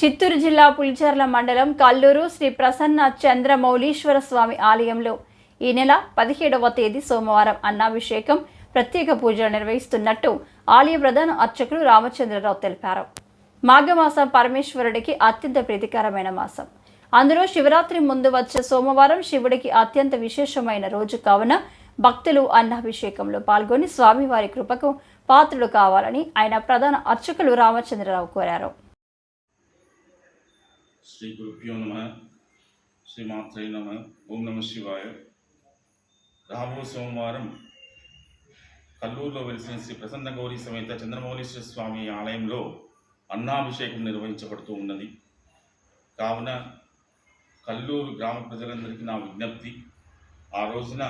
చిత్తూరు జిల్లా పులిచెర్ల మండలం కల్లూరు శ్రీ ప్రసన్న చంద్రమౌళీశ్వర స్వామి ఆలయంలో ఈ నెల పదిహేడవ తేదీ సోమవారం అన్నాభిషేకం ప్రత్యేక పూజలు నిర్వహిస్తున్నట్టు ఆలయ ప్రధాన అర్చకులు రామచంద్రరావు తెలిపారు. మాఘమాసం పరమేశ్వరుడికి అత్యంత ప్రీతికరమైన మాసం. అందులో శివరాత్రి ముందు వచ్చే సోమవారం శివుడికి అత్యంత విశేషమైన రోజు కావున భక్తులు అన్నాభిషేకంలో పాల్గొని స్వామివారి కృపకు పాత్రులు కావాలని ఆయన ప్రధాన అర్చకులు రామచంద్రరావు కోరారు. శ్రీ గురుభ్యో నమ శ్రీమాత్రై నమ ఓం నమ శివాయ. రాబో సోమవారం కల్లూరులో వెలిసిన శ్రీ ప్రసన్న గౌరీ సమేత చంద్రమౌళీశ్వర స్వామి ఆలయంలో అన్నాభిషేకం నిర్వహించబడుతూ ఉన్నది. కావున కల్లూరు గ్రామ ప్రజలందరికీ నా విజ్ఞప్తి. ఆ రోజున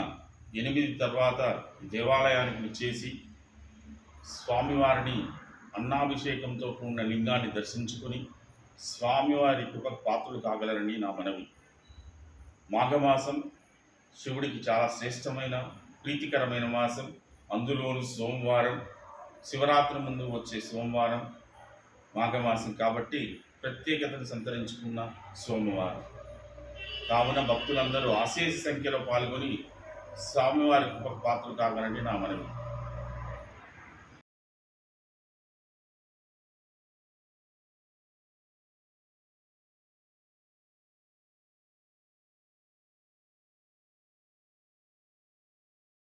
ఎనిమిది తర్వాత దేవాలయానికి వచ్చేసి స్వామివారిని అన్నాభిషేకంతో కూడిన లింగాన్ని దర్శించుకొని స్వామివారి కృపకు పాత్రలు కాగలరని నా మనవి. మాఘమాసం శివుడికి చాలా శ్రేష్టమైన ప్రీతికరమైన మాసం. అందులోను సోమవారం శివరాత్రి ముందు వచ్చే సోమవారం మాఘమాసం కాబట్టి ప్రత్యేకతను సంతరించుకున్న సోమవారం. కావున భక్తులందరూ అశేష సంఖ్యలో పాల్గొని స్వామివారి కృపకు పాత్రలు కాగలని నా మనవి.